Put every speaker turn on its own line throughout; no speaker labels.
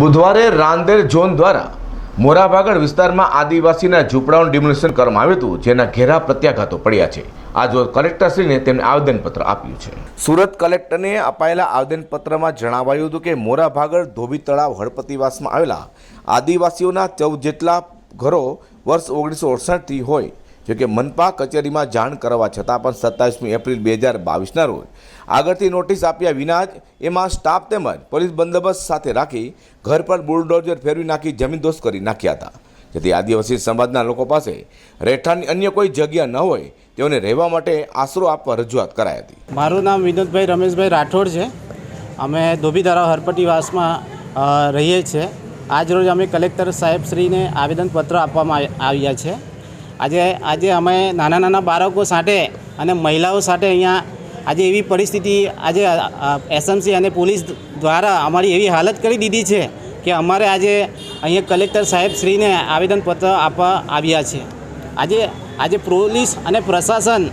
બુધવારે રાંદેર ઝોન દ્વારા મોરાભાગળ વિસ્તારમાં આદિવાસીના ઝૂંપડાઓનું ડિમોલિશન કરવામાં આવ્યું હતું, જેના ઘેરા પ્રત્યાઘાતો પડ્યા છે. આજ કલેક્ટરશ્રીને તેમને આવેદનપત્ર આપ્યું છે. સુરત કલેક્ટરને અપાયેલા આવેદનપત્રમાં જણાવાયું હતું કે મોરાભાગળ ધોબી તળાવ હળપતિવાસમાં આવેલા આદિવાસીઓના ચૌદ જેટલા ઘરો વર્ષ ઓગણીસો અડસઠથી હોય જોકે મનપા કચેરીમાં જાણ કરવા છતાં પણ સત્તાવીસમી એપ્રિલ બે હજાર બાવીસના રોજ આગળથી નોટિસ આપ્યા વિના જ એમાં સ્ટાફ તેમજ પોલીસ બંદોબસ્ત સાથે રાખી ઘર પર બુલડોઝર ફેરવી નાખી જમીનદોસ્ત કરી નાખ્યા હતા. જેથી આદિવાસી સમાજના લોકો પાસે રહેઠાણની અન્ય કોઈ જગ્યા ન હોય તેઓને રહેવા માટે આશરો આપવા રજૂઆત કરાઈ હતી.
મારું નામ વિનોદભાઈ રમેશભાઈ રાઠોડ છે. અમે ધોબીધારા હરપટીવાસમાં રહીએ છીએ. આજ રોજ અમે કલેક્ટર સાહેબશ્રીને આવેદનપત્ર આપવામાં આવ્યા છે. આજે આજે અમે નાના નાના બાળકો સાથે અને મહિલાઓ સાથે અહીંયા આજે એવી પરિસ્થિતિ, આજે એસએમસી અને પોલીસ દ્વારા અમારી એવી હાલત કરી દીધી છે કે અમારે આજે અહીંયા કલેક્ટર સાહેબશ્રીને આવેદનપત્ર આપવા આવ્યા છે. આજે આજે પોલીસ અને પ્રશાસન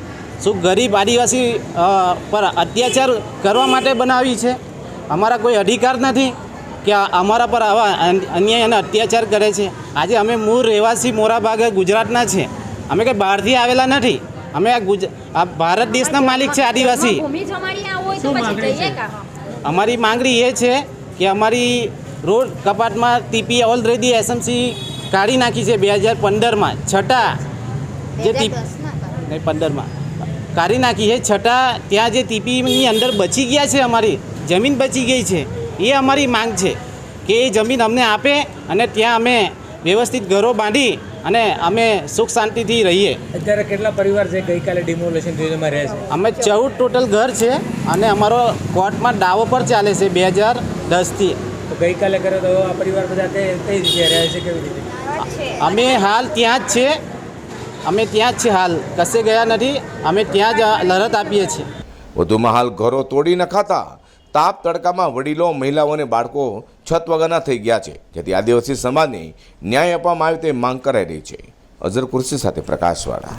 શું ગરીબ આદિવાસી પર અત્યાચાર કરવા માટે બનાવી છે? અમારા કોઈ અધિકાર નથી કે અમારા પર આવા અન્યાય અને અત્યાચાર કરે છે? આજે અમે મૂળ રહેવાસી મોરાભાગે ગુજરાતના છે. અમે કંઈ બહારથી આવેલા નથી. અમે આ ગુજ આ ભારત દેશના માલિક છે આદિવાસી.
ભૂમિ જમાડી ના હોય તો પછી જઈએ કા?
અમારી માંગણી એ છે કે અમારી રોડ કપાટમાં ટીપી ઓલરેડી એસએમસી કાઢી નાખી છે બે હજાર પંદરમાં. છતાં જે ટીપ નહીં પંદરમાં. કાઢી નાખી છે છતાં ત્યાં જે ટીપીની અંદર બચી ગયા છે અમારી. જમીન બચી ગઈ છે. એ અમારી માંગ છે કે એ જમીન અમને આપે અને ત્યાં અમે વ્યવસ્થિત ઘરો બાંધી અને અમે સુખ શાંતિથી રહીએ.
અત્યારે કેટલા પરિવાર છે? ગઈકાલે ડિમોલેશન જોઈનમાં રહે છે.
અમે ચૌદ ટોટલ ઘર છે અને અમારો કોર્ટમાં દાવો પર ચાલે છે બે હજાર દસથી.
તો ગઈકાલે કર્યો તો આ પરિવાર બધા કઈ કઈ જગ્યાએ રહે છે કેવી રીતે?
અમે હાલ ત્યાં જ છે. અમે ત્યાં જ છે હાલ. કશે ગયા નથી. અમે ત્યાં જ લડત આપીએ છીએ.
વધુમાં હાલ ઘરો તોડી નખાતા તાપ તડકામાં વડીલો મહિલાઓ અને બાળકો છત વગરના થઈ ગયા છે, જેથી આદિવાસી સમાજને ન્યાય આપવામાં આવે તે માંગ કરાઈ રહી છે. અઝર કુર્સી સાથે પ્રકાશવાળા.